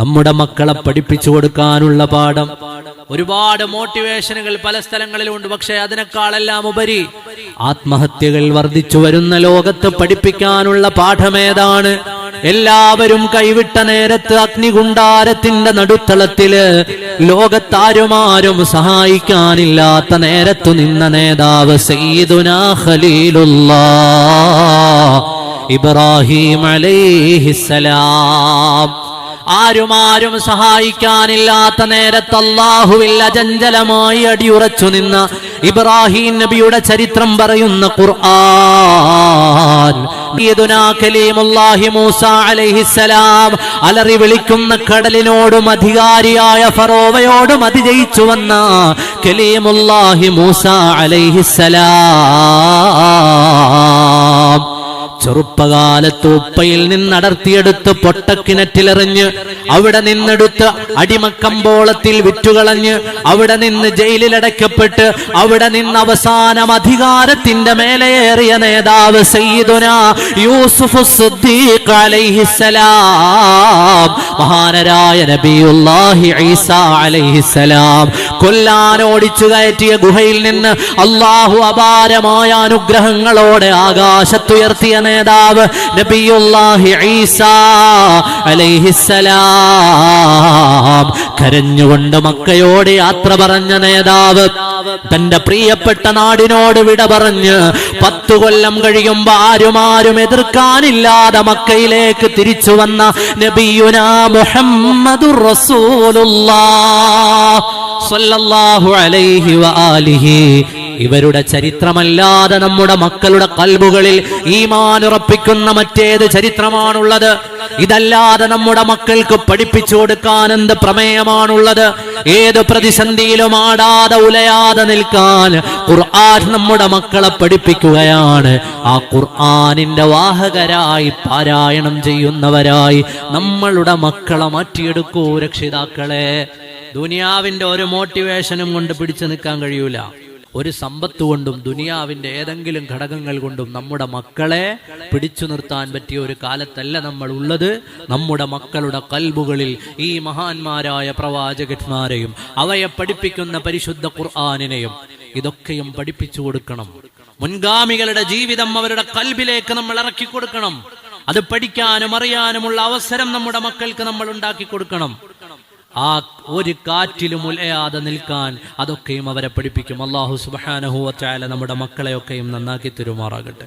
നമ്മുടെ മക്കളെ പഠിപ്പിച്ചു കൊടുക്കാനുള്ള പാഠം. ഒരുപാട് മോട്ടിവേഷനുകൾ പല സ്ഥലങ്ങളിലുണ്ട്. പക്ഷെ അതിനേക്കാളെല്ലാം ഉപരി ആത്മഹത്യകൾ വർദ്ധിച്ചു വരുന്ന ലോകത്ത് പഠിപ്പിക്കാനുള്ള പാഠമേതാണ്? എല്ലാവരും കൈവിട്ട നേരത്ത് അഗ്നികുണ്ടാരത്തിന്റെ നടുത്തളത്തിൽ ലോകത്താരുമാരും സഹായിക്കാനില്ലാത്ത നേരത്തു നിന്ന നേതാവ് സയ്യിദുനാ ഇബ്രാഹിം അലൈഹിസ്സലാം ആരും സഹായിക്കാനില്ലാത്ത നേരത്ത് അള്ളാഹുവിൽ അചഞ്ചലമായി അടിയുറച്ചു നിന്ന ഇബ്രാഹിം നബിയുടെ ചരിത്രം പറയുന്ന ഖുർആൻ. അലറി വിളിക്കുന്ന കടലിനോടും അധികാരിയായ ഫറോവയോടും അതിജയിച്ചു വന്ന കലീമുല്ലാഹി മൂസ അലൈഹിസ്സലാം ചെറുപ്പകാലത്ത് ഉപ്പയിൽ നിന്നടർത്തിയെടുത്ത് പൊട്ടക്കിണറ്റിലെറിഞ്ഞ് അവിടെ നിന്നെടുത്ത് അടിമക്കമ്പോളത്തിൽ വിറ്റുകളഞ്ഞ് അവിടെ നിന്ന് ജയിലിലടയ്ക്കപ്പെട്ട് അവിടെ നിന്ന് അവസാനം അധികാരത്തിന്റെ മേലേറിയ നേതാവ് യൂസുഫ് മഹാനരായ ഓടിച്ചു കയറ്റിയ ഗുഹയിൽ നിന്ന് അള്ളാഹു അപാരമായ അനുഗ്രഹങ്ങളോടെ ആകാശത്തുയർത്തിയ നേതാവ് നബിയുല്ലാഹി ഈസാ അലൈഹിസ്സലാം. കരഞ്ഞുകൊണ്ട് മക്കയോട് യാത്ര പറഞ്ഞ നേതാവ് തന്റെ പ്രിയപ്പെട്ട നാടിനോട് വിട പറഞ്ഞ് പത്തു കൊല്ലം കഴിയുമ്പോ ആരും ആരും എതിർക്കാനില്ലാതെ മക്കയിലേക്ക് തിരിച്ചു വന്ന നബിയുന മുഹമ്മദു റസൂലുള്ള ഇവരുടെ ചരിത്രമല്ലാതെ നമ്മുടെ മക്കളുടെ കൽബുകളിൽ ഈമാൻ ഉറപ്പിക്കുന്ന മറ്റേത് ചരിത്രമാണുള്ളത്. ഇതല്ലാതെ നമ്മുടെ മക്കൾക്ക് പഠിപ്പിച്ചു കൊടുക്കാൻ എന്ത് പ്രമേയമാണുള്ളത്? ഏത് പ്രതിസന്ധിയിലും ആടാതെ ഉലയാതെ നിൽക്കാൻ ഖുർആൻ നമ്മുടെ മക്കളെ പഠിപ്പിക്കുകയാണ്. ആ ഖുർആനിന്റെ വാഹകരായി പാരായണം ചെയ്യുന്നവരായി നമ്മളുടെ മക്കളെ മാറ്റിയെടുക്കൂ രക്ഷിതാക്കളെ. ദുനിയാവിന്റെ ഒരു മോട്ടിവേഷനും കൊണ്ട് പിടിച്ചു നിൽക്കാൻ കഴിയൂല. ഒരു സമ്പത്ത് കൊണ്ടും ദുനിയാവിന്റെ ഏതെങ്കിലും ഘടകങ്ങൾ കൊണ്ടും നമ്മുടെ മക്കളെ പിടിച്ചു നിർത്താൻ പറ്റിയ ഒരു കാലത്തല്ല നമ്മൾ ഉള്ളത്. നമ്മുടെ മക്കളുടെ കൽബുകളിൽ ഈ മഹാന്മാരായ പ്രവാചകന്മാരെയും അവയെ പഠിപ്പിക്കുന്ന പരിശുദ്ധ ഖുർആാനിനെയും ഇതൊക്കെയും പഠിപ്പിച്ചു കൊടുക്കണം. മുൻഗാമികളുടെ ജീവിതം അവരുടെ കൽബിലേക്ക് നമ്മൾ ഇറക്കി കൊടുക്കണം. അത് പഠിക്കാനും അറിയാനുമുള്ള അവസരം നമ്മുടെ മക്കൾക്ക് നമ്മൾ ഉണ്ടാക്കി കൊടുക്കണം. ആ ഒരു കാറ്റിലും ഉലയാതെ നിൽക്കാൻ അതൊക്കെയും അവരെ പഠിപ്പിക്കും. അള്ളാഹു സുബാനഹുവ ചായാല നമ്മുടെ മക്കളെയൊക്കെയും നന്നാക്കി തരുമാറാകട്ടെ.